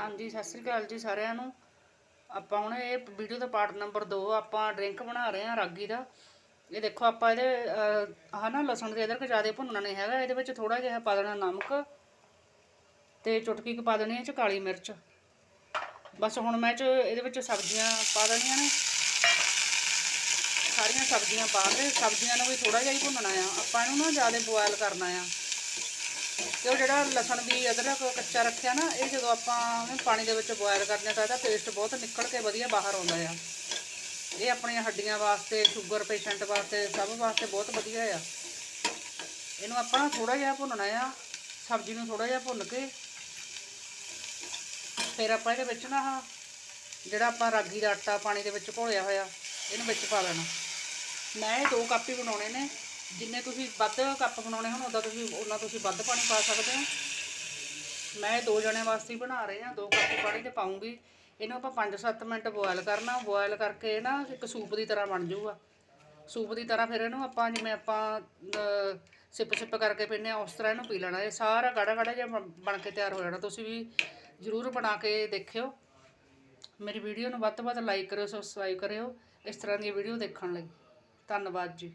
ਹਾਂਜੀ ਸਤਿ ਸ੍ਰੀ ਅਕਾਲ ਜੀ ਸਾਰਿਆਂ ਨੂੰ। ਆਪਾਂ ਹੁਣ ਇਹ ਵੀਡੀਓ ਦਾ ਪਾਰਟ ਨੰਬਰ 2 ਆਪਾਂ ਡਰਿੰਕ ਬਣਾ ਰਹੇ ਹਾਂ ਰਾਗੀ ਦਾ। ਇਹ ਦੇਖੋ ਆਪਾਂ ਇਹਦੇ ਅਹ, ਆਹ ਨਾ ਲਸਣ ਦੇ ਅਦਰਕ ਜ਼ਿਆਦਾ ਭੁੰਨਣਾ ਨਹੀਂ ਹੈਗਾ। ਇਹਦੇ ਵਿੱਚ ਥੋੜਾ ਜਿਹਾ ਪਾ ਦੇਣਾ ਨਮਕ ਤੇ ਚੁਟਕੀ ਕੁ ਪਾ ਦੇਣੀ ਹੈ ਚ ਕਾਲੀ ਮਿਰਚ। ਬਸ ਹੁਣ ਮੈਂ ਚ ਇਹਦੇ ਵਿੱਚ ਸਬਜ਼ੀਆਂ ਪਾ ਦੇਣੀਆਂ ਨੇ। ਸਾਰੀਆਂ ਸਬਜ਼ੀਆਂ ਪਾ ਕੇ ਸਬਜ਼ੀਆਂ ਨੂੰ ਵੀ ਥੋੜਾ ਜਿਹਾ ਹੀ ਭੁੰਨਣਾ ਆ। ਆਪਾਂ ਇਹਨੂੰ ਨਾ ਜ਼ਿਆਦਾ ਬੋਇਲ ਕਰਨਾ ਆ। ਤੇ ਉਹ ਜਿਹੜਾ ਲਸਣ ਵੀ ਅਦਰਕ ਕੱਚਾ ਰੱਖਿਆ ਨਾ, ਇਹ ਜਦੋਂ ਆਪਾਂ ਉਹਨੂੰ ਪਾਣੀ ਦੇ ਵਿੱਚ ਬੋਇਲ ਕਰਦੇ ਹਾਂ ਤਾਂ ਇਹਦਾ ਪੇਸਟ ਬਹੁਤ ਨਿਕਲ ਕੇ ਵਧੀਆ ਬਾਹਰ ਆਉਂਦਾ ਆ। ਇਹ ਆਪਣੀਆਂ ਹੱਡੀਆਂ ਵਾਸਤੇ ਸ਼ੂਗਰ ਪੇਸ਼ੈਂਟ ਵਾਸਤੇ, ਸਭ ਵਾਸਤੇ ਬਹੁਤ ਵਧੀਆ ਆ। ਇਹਨੂੰ ਆਪਾਂ ਥੋੜਾ ਜਿਹਾ ਭੁੰਨਣਾ ਆ, ਸਬਜ਼ੀ ਨੂੰ ਥੋੜਾ ਜਿਹਾ ਭੁੰਨ ਕੇ। ਫਿਰ ਆਪਾਂ ਇਹਦੇ ਵਿੱਚ ਨਾ ਜਿਹੜਾ ਆਪਾਂ ਰਾਗੀ ਦਾ ਆਟਾ ਪਾਣੀ ਦੇ ਵਿੱਚ ਘੋਲਿਆ ਹੋਇਆ, ਇਹਨੂੰ ਵਿੱਚ ਪਾ ਲੈਣਾ। ਮੈਂ ਇਹ ਦੋ ਕੱਪ ਹੀ ਬਣਾਉਣੇ ਨੇ। ਜਿੰਨੇ ਤੁਸੀਂ ਵੱਧ ਕੱਪ ਬਣਾਉਣੇ ਹੋਣ ਉਦਾਂ ਤੁਸੀਂ ਉਹਨਾਂ ਤੁਸੀਂ ਵੱਧ ਪਾਣੀ ਪਾ ਸਕਦੇ ਹੋ। ਮੈਂ ਇਹ ਦੋ ਜਣੇ ਵਾਸਤੇ ਬਣਾ ਰਹੀ ਹਾਂ, ਦੋ ਕੱਪ ਪਾਣੀ ਤੇ ਪਾਉਂਗੀ। ਇਹਨੂੰ ਆਪਾਂ 5-7 ਮਿੰਟ ਬੋਇਲ ਕਰਨਾ, ਬੋਇਲ ਕਰਕੇ ਨਾ ਇੱਕ ਸੂਪ ਦੀ ਤਰ੍ਹਾਂ ਬਣ ਜਾਊਗਾ। ਸੂਪ ਦੀ ਤਰ੍ਹਾਂ ਫਿਰ ਇਹਨੂੰ ਆਪਾਂ, ਜਿਵੇਂ ਆਪਾਂ ਸਿਪ ਸਿਪ ਕਰਕੇ ਪੀਂਦੇ ਹਾਂ, ਉਸ ਤਰ੍ਹਾਂ ਇਹਨੂੰ ਪੀ ਲੈਣਾ। ਇਹ ਸਾਰਾ ਗਾੜਾ ਗਾੜਾ ਜਿਹਾ ਬਣ- ਕੇ ਤਿਆਰ ਹੋ ਜਾਣਾ। ਤੁਸੀਂ ਵੀ ਜ਼ਰੂਰ ਬਣਾ ਕੇ ਦੇਖਿਓ। ਮੇਰੀ ਵੀਡੀਓ ਨੂੰ ਵੱਧ ਤੋਂ ਵੱਧ ਲਾਈਕ ਕਰਿਓ ਸਬਸਕ੍ਰਾਈਬ ਕਰਿਓ, ਇਸ ਤਰ੍ਹਾਂ ਦੀ ਵੀਡੀਓ ਦੇਖਣ ਲਈ। ਧੰਨਵਾਦ ਜੀ।